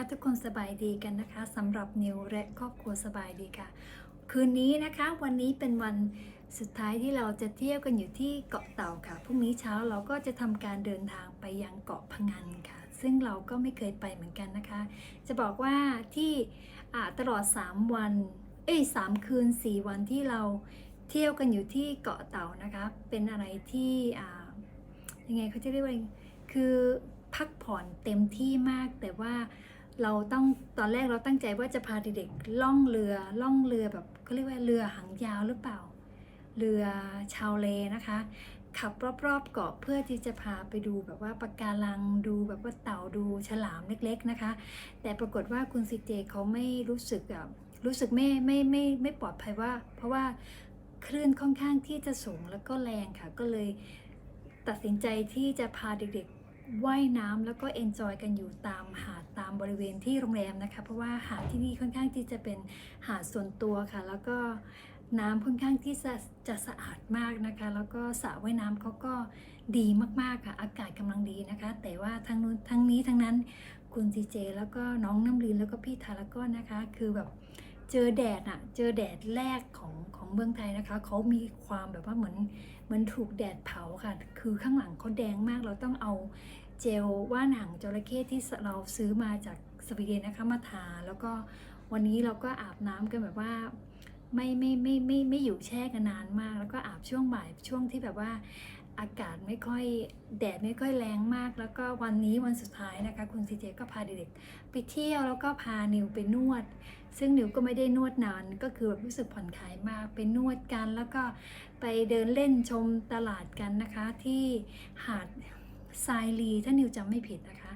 คะทุกคนสบายดีกันนะคะสำหรับนิวและครอบครัวสบายดีค่ะ คืนนี้นะคะวันนี้เป็นวันสุดท้ายที่เราจะเที่ยวกันอยู่ที่เกาะเต่าค่ะพรุ่งนี้เช้าเราก็จะทำการเดินทางไปยังเกาะพะงันค่ะ ซึ่งเราก็ไม่เคยไปเหมือนกันนะคะ จะบอกว่าที่ตลอด 3 วันเอ้ยสามคืน 4 วันที่เราเที่ยวกันอยู่ที่เกาะเต่านะคะ เป็นอะไรที่ยังไงเขาจะเรียกว่าอะไรคือพักผ่อนเต็มที่มากแต่ว่า เราต้องตอนแรกเราตั้งใจว่าจะพาเด็กๆล่องเรือล่องเรือแบบเขาเรียกว่าเรือหางยาวหรือเปล่า เรือชาวเลนะคะ ขับรอบๆเกาะเพื่อที่จะพาไปดูแบบว่าปะการังดูแบบว่าเต่าดูฉลามเล็กๆนะคะ แต่ปรากฏว่าคุณซีเจเขาไม่รู้สึกแบบรู้สึกไม่ไม่ไม่ไม่ปลอดภัยว่า เพราะว่าคลื่นค่อนข้างที่จะสูงแล้วก็แรงค่ะ ก็เลยตัดสินใจที่จะพาเด็กๆว่ายน้ำแล้วก็เอนจอยกันอยู่ตามหาดามบริเวณที่โรงแรมนะคะ เพราะว่าหาดที่นี่ค่อนข้างที่จะเป็นหาดส่วนตัวค่ะ แล้วก็น้ำค่อนข้างที่จะจะสะอาดมากนะคะ แล้วก็สระว่ายน้ำเขาก็ดีมากๆค่ะ อากาศกำลังดีนะคะ แต่ว่าทั้งนู้นทั้งนี้ทั้งนั้นคุณซีเจ แล้วก็น้องน้ำลินแล้วก็พี่ทารากอนนะคะ คือแบบเจอแดดอะเจอแดดแรกของของเมืองไทยนะคะ เขามีความแบบว่าเหมือนเหมือนถูกแดดเผาค่ะ คือข้างหลังเขาแดงมากเราต้องเอา เจลว่านหางจระเข้ที่เราซื้อมาจากสวีเดนนะคะมาทาแล้วก็วันนี้เราก็อาบน้ำกันแบบว่าไม่ไม่ไม่ไม่ไม่อยู่แช่กันนานมาก แล้วก็อาบช่วงบ่ายช่วงที่แบบว่าอากาศไม่ค่อยแดดไม่ค่อยแรงมาก แล้วก็วันนี้วันสุดท้ายนะคะคุณซีเจก็พาเด็กๆไปเที่ยวแล้วก็พานิวไปนวด ซึ่งนิวก็ไม่ได้นวดนานก็คือแบบรู้สึกผ่อนคลายมากไปนวดกัน แล้วก็ไปเดินเล่นชมตลาดกันนะคะที่หาด ทรายลีถ้านิวจำไม่ผิดนะคะ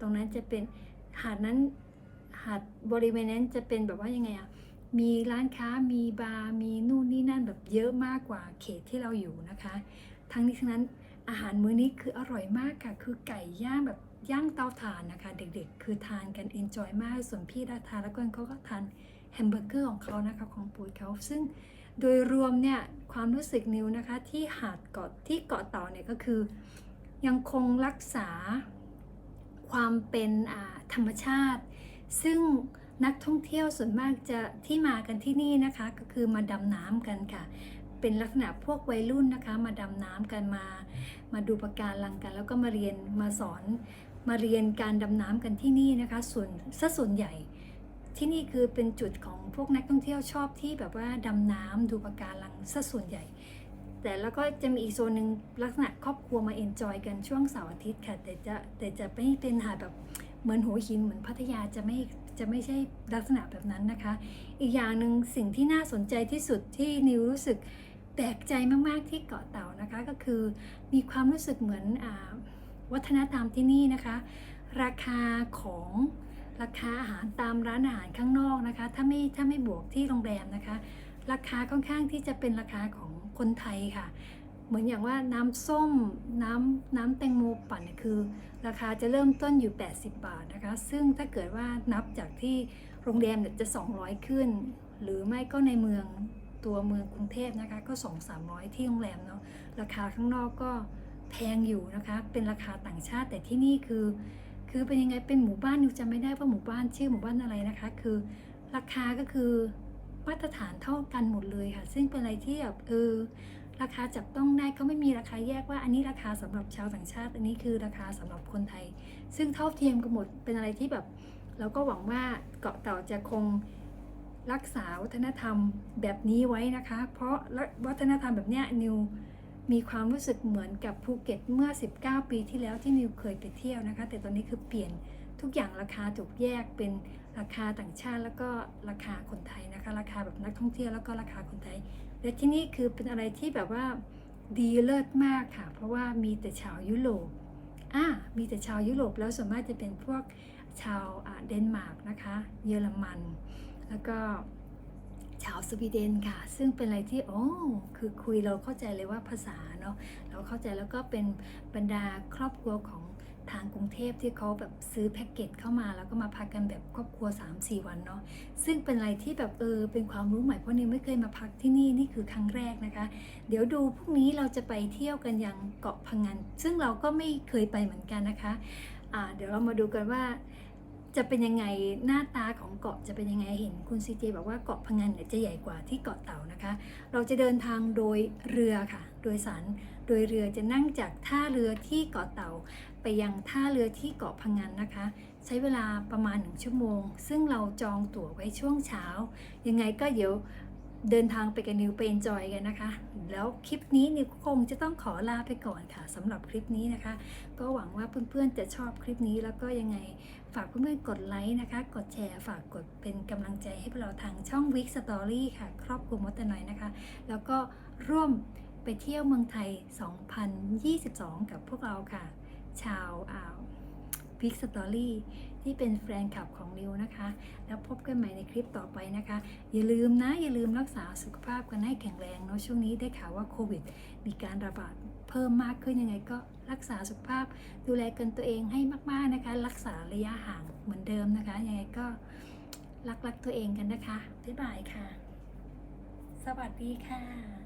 ตรงนั้นจะเป็นหาดนั้นหาดบริเวณนั้นจะเป็นแบบว่ายังไงอะมีร้านค้ามีบาร์มีนู่นนี่นั่นแบบเยอะมากกว่าเขตที่เราอยู่นะคะ ทั้งนี้ทั้งนั้นอาหารมื้อนี้คืออร่อยมากค่ะ คือไก่ย่างแบบย่างเตาถ่านนะคะ เด็กๆ คือทานกันเอนจอยมาก ส่วนพี่ดาทานแล้วก็เขาก็ทานแฮมเบอร์เกอร์ของเขานะคะของปูดเขาซึ่งโดยรวมเนี่ยความรู้สึกนิวนะคะที่หาดเกาะที่เกาะเต่าเนี่ยก็คือ ยังคงรักษาความเป็นธรรมชาติ ซึ่งนักท่องเที่ยวส่วนมากจะที่มากันที่นี่นะคะ ก็คือมาดำน้ำกันค่ะ เป็นลักษณะพวกวัยรุ่นนะคะ มาดำน้ำกันมา มาดูปะการังกัน แล้วก็มาเรียนมาสอนมาเรียนการดำน้ำกันที่นี่นะคะ ส่วนซะส่วนใหญ่ที่นี่คือเป็นจุดของพวกนักท่องเที่ยวชอบที่แบบว่าดำน้ำดูปะการังซะส่วนใหญ่ แต่แล้วก็จะมีอีกโซนหนึ่งลักษณะครอบครัวมาเอนจอยกันช่วงเสาร์อาทิตย์ค่ะ แต่จะแต่จะไม่เป็นหาแบบเหมือนหัวหินเหมือนพัทยาจะไม่จะไม่ใช่ลักษณะแบบนั้นนะคะ อีกอย่างหนึ่งสิ่งที่น่าสนใจที่สุดที่นิวรู้สึกแปลกใจมากๆที่เกาะเต่านะคะก็คือมีความรู้สึกเหมือนอวัฒนธรรมที่นี่นะคะ ราคาของราคาอาหารตามร้านอาหารข้างนอกนะคะ ถ้าไม่ถ้าไม่บวกที่โรงแรมนะคะ ราคาค่อนข้างที่จะเป็นราคาของ คนไทยค่ะ เหมือนอย่างว่าน้ำส้มน้ำน้ำแตงโมปั่นคือ ราคาจะเริ่มต้นอยู่ 80 บาทนะคะ ซึ่งถ้าเกิดว่านับจากที่โรงแรมเนี่ยจะ 200 ขึ้น หรือไม่ก็ในเมืองตัวเมืองกรุงเทพนะคะก็ 2 300 ที่โรงแรมเนาะราคาข้างนอกก็แพงอยู่นะคะ เป็นราคาต่างชาติแต่ที่นี่คือ คือเป็นยังไงเป็นหมู่บ้านนิวจำไม่ได้ว่าหมู่บ้านชื่อหมู่บ้านอะไรนะคะ คือราคาก็คือ มาตรฐานเท่ากันหมดเลยค่ะ ซึ่งเป็นอะไรที่แบบเออราคาจับต้องได้เขาไม่มีราคาแยกว่าอันนี้ราคาสำหรับชาวต่างชาติ อันนี้คือราคาสำหรับคนไทย ซึ่งเท่าเทียมกันหมดเป็นอะไรที่แบบเราก็หวังว่าเกาะเต่าจะคงรักษาวัฒนธรรมแบบนี้ไว้นะคะ เพราะวัฒนธรรมแบบเนี้ยนิวมีความรู้สึกเหมือนกับภูเก็ตเมื่อ 19 ปีที่แล้วที่นิวเคยไปเที่ยวนะคะ แต่ตอนนี้คือเปลี่ยนทุกอย่างราคาถูกแยกเป็น ราคาต่างชาติแล้วก็ราคาคนไทยนะคะ ราคาแบบนักท่องเที่ยวแล้วก็ราคาคนไทย และที่นี่คือเป็นอะไรที่แบบว่าดีเลิศมากค่ะ เพราะว่ามีแต่ชาวยุโรปอ่ามีแต่ชาวยุโรปแล้วส่วนมากจะเป็นพวกชาวเดนมาร์กนะคะ เยอรมัน แล้วก็ชาวสวีเดนค่ะ ซึ่งเป็นอะไรที่โอ้คือคุยเราเข้าใจเลยว่าภาษาเนาะเราเข้าใจแล้วก็เป็นบรรดาครอบครัวของ ทางกรุงเทพที่เขาแบบซื้อแพ็กเกจเข้ามาแล้วก็มาพักกันแบบครอบครัว 3-4 วันเนาะซึ่งเป็นอะไรที่แบบเออเป็นความรู้ใหม่เพราะนิวไม่เคยมาพักที่นี่นี่คือครั้งแรกนะคะ เดี๋ยวดูพรุ่งนี้เราจะไปเที่ยวกันยังเกาะพังงานซึ่งเราก็ไม่เคยไปเหมือนกันนะคะอ่าเดี๋ยวเรามาดูกันว่าจะเป็นยังไงหน้าตาของเกาะจะเป็นยังไงเห็นคุณซีเจบอกว่าเกาะพังงานเนี่ยจะใหญ่กว่าที่เกาะเต่านะคะ เราจะเดินทางโดยเรือค่ะ โดยสารโดยเรือจะนั่งจากท่าเรือที่เกาะเต่าไปยังท่าเรือที่เกาะพังงานนะคะ ใช้เวลาประมาณหนึ่งชั่วโมง ซึ่งเราจองตั๋วไว้ช่วงเช้า ยังไงก็เดี๋ยวเดินทางไปกับนิวไปเอนจอยกันนะคะ แล้วคลิปนี้นิวคงจะต้องขอลาไปก่อนค่ะสำหรับคลิปนี้นะคะ ก็หวังว่าเพื่อนๆจะชอบคลิปนี้แล้วก็ยังไงฝากเพื่อนๆกดไลค์นะคะ กดแชร์ฝากกดเป็นกำลังใจให้พวกเราทางช่อง Week Story ค่ะ ครอบครัวมดแต่หน่อยนะคะ แล้วก็ร่วมไปเที่ยวเมืองไทย 2022 กับพวกเราค่ะ ชาวอ่าววิกสตอรี่ที่เป็นแฟนคลับของนิวนะคะ แล้วพบกันใหม่ในคลิปต่อไปนะคะ อย่าลืมนะ อย่าลืมรักษาสุขภาพกันให้แข็งแรงเนาะช่วงนี้ได้ข่าวว่าโควิด มีการระบาดเพิ่มมากขึ้นยังไงก็รักษาสุขภาพ ดูแลกันตัวเองให้มากๆนะคะ รักษาระยะห่างเหมือนเดิมนะคะยังไงก็รักรักตัวเองกันนะคะบ๊ายบายค่ะ สวัสดีค่ะ